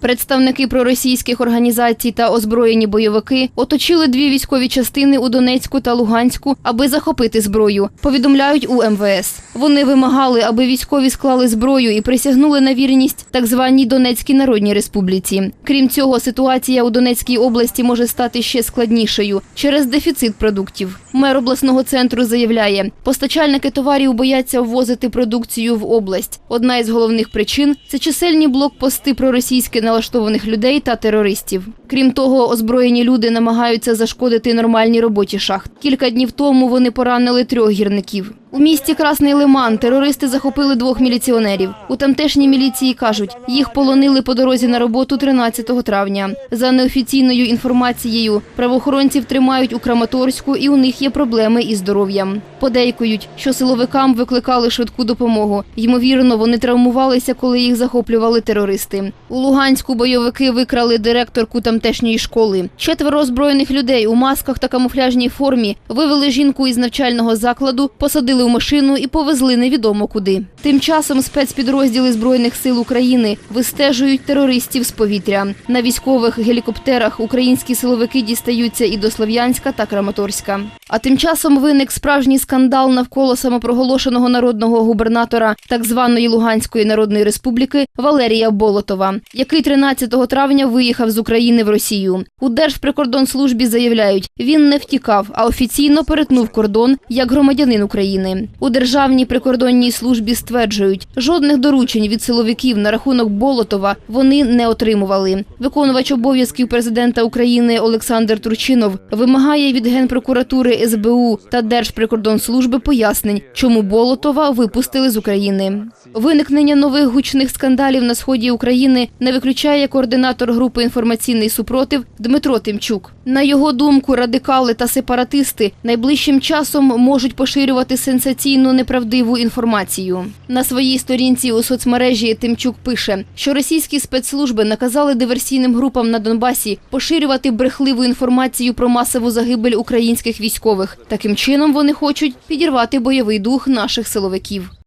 Представники проросійських організацій та озброєні бойовики оточили дві військові частини у Донецьку та Луганську, аби захопити зброю. Повідомляють у МВС. Вони вимагали, аби військові склали зброю і присягнули на вірність так званій Донецькій Народній Республіці. Крім цього, ситуація у Донецькій області може стати ще складнішою через дефіцит продуктів. Мер обласного центру заявляє, постачальники товарів бояться ввозити продукцію в область. Одна із головних причин це чисельні блокпости проросійськи налаштованих людей та терористів. Крім того, озброєні люди намагаються зашкодити нормальній роботі шахт. Кілька днів тому вони поранили трьох гірників. У місті Красний Лиман терористи захопили двох міліціонерів. У тамтешній міліції кажуть, їх полонили по дорозі на роботу 13 травня. За неофіційною інформацією, правоохоронців тримають у Краматорську і у них є проблеми із здоров'ям. Подейкують, що силовикам викликали швидку допомогу. Ймовірно, вони травмувалися, коли їх захоплювали терористи. У Луганську бойовики викрали директорку тамтешньої школи. Четверо озброєних людей у масках та камуфляжній формі вивели жінку із навчального закладу, посадили у машину і повезли невідомо куди. Тим часом спецпідрозділи збройних сил України вистежують терористів з повітря. На військових гелікоптерах українські силовики дістаються і до Слов'янська та Краматорська. А тим часом виник справжній скандал навколо самопроголошеного народного губернатора так званої Луганської Народної Республіки Валерія Болотова, який 13 травня виїхав з України в Росію. У Держприкордонслужбі заявляють, він не втікав, а офіційно перетнув кордон як громадянин України. У Державній прикордонній службі стверджують, жодних доручень від силовиків на рахунок Болотова вони не отримували. Виконувач обов'язків президента України Олександр Турчинов вимагає від Генпрокуратури СБУ та Держприкордонслужби пояснень, чому Болотова випустили з України. Виникнення нових гучних скандалів на сході України не виключає координатор групи інформаційний супротив Дмитро Тимчук. На його думку, радикали та сепаратисти найближчим часом можуть поширювати сенсаційну неправдиву інформацію. На своїй сторінці у соцмережі Тимчук пише, що російські спецслужби наказали диверсійним групам на Донбасі поширювати брехливу інформацію про масову загибель українських військових. Таким чином вони хочуть підірвати бойовий дух наших силовиків.